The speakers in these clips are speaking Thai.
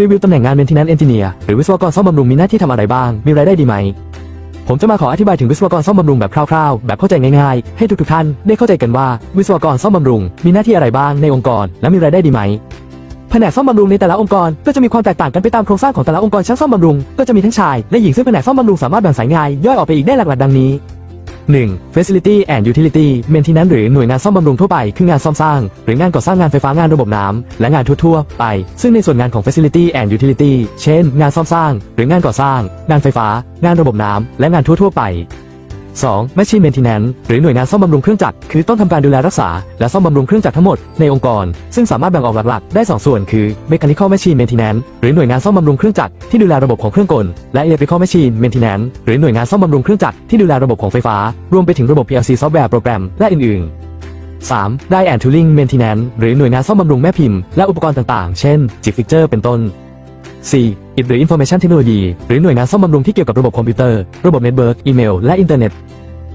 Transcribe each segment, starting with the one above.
รีวิวตำแหน่งงาน Maintenance Engineer หรือวิศวกรซ่อมบำรุงมีหน้าที่ทำอะไรบ้าง มีรายได้ดีไหม ผมจะมาขออธิบายถึงวิศวกรซ่อมบำรุงแบบคร่าวๆ แบบเข้าใจง่ายๆ ให้ทุกๆท่านได้เข้าใจกันว่าวิศวกรซ่อมบำรุงมีหน้าที่อะไรบ้างในองค์กร และมีรายได้ดีไหมแผนกซ่อมบำรุงในแต่ละองค์กรก็จะมีความแตกต่างกันไปตามโครงสร้างของแต่ละองค์กรช่างซ่อมบำรุงก็จะมีทั้งชายและหญิงซึ่งแผนกซ่อมบำรุงสามารถแบ่งสายงานย่อยออกไปอีกได้หลักๆดังนี้ 1. Facility and Utility Maintenance หรือหน่วยงานซ่อมบำรุงทั่วไป คืองานซ่อมสร้าง หรืองานก่อสร้างงานไฟฟ้างานระบบน้ำและงานทั่วๆไป ซึ่งในส่วนงานของ Facility and Utility เช่น งานซ่อมสร้าง หรืองานก่อสร้าง งานไฟฟ้า งานระบบน้ำและงานทั่วๆไป 2. Machine Maintenance หรือหน่วยงานซ่อมบำรุงเครื่องจักรคือต้องทำการดูแลรักษา และซ่อมบำรุงเครื่องจักรทั้งหมดในองค์กร ซึ่งสามารถแบ่งออกหลักๆได้ 2 ส่วนคือ Mechanical Machine Maintenance หรือหน่วยงานซ่อมบำรุงเครื่องจักรที่ดูแลระบบของเครื่องกล และ Electrical Machine Maintenance หรือหน่วยงานซ่อมบำรุงเครื่องจักรที่ดูแลระบบของไฟฟ้ารวมไปถึงระบบ PLC ซอฟต์แวร์โปรแกรมและอื่น ๆ 3. Die and Tooling Maintenance หรือหน่วยงานซ่อมบำรุงแม่พิมพ์และอุปกรณ์ต่างๆ เช่น Jig Fixture เป็นต้น 4. IT หรือ Information Technology หรือหน่วยงานซ่อมบำรุงที่เกี่ยวกับระบบคอมพิวเตอร์ ระบบเน็ตเวิร์กอีเมล และอินเทอร์เน็ต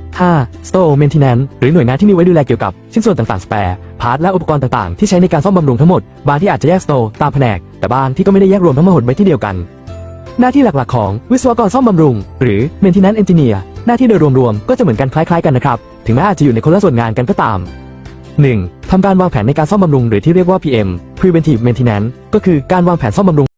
5. Store Maintenance หรือหน่วยงานที่มีไว้ดูแลเกี่ยวกับชิ้นส่วนต่างๆ สแปร์พาร์ทและอุปกรณ์ต่างๆ ที่ใช้ในการซ่อมบำรุงทั้งหมด บางที่อาจจะแยก Store ตามแผนก แต่บางที่ก็ไม่ได้แยกรวมทั้งหมดไว้ที่เดียวกัน หน้าที่หลักๆ ของวิศวกรซ่อมบำรุง หรือ Maintenance Engineer หน้าที่โดยรวมๆ ก็จะเหมือนกันคล้ายๆ กันนะครับ ถึงแม้อาจจะอยู่ในคนละส่วนงานกันก็ตาม 1. ทำการวางแผนในการซ่อมบำรุงหรือที่เรียกว่า PM Preventive Maintenance ก็คือการวางแผนซ่อมบำรุง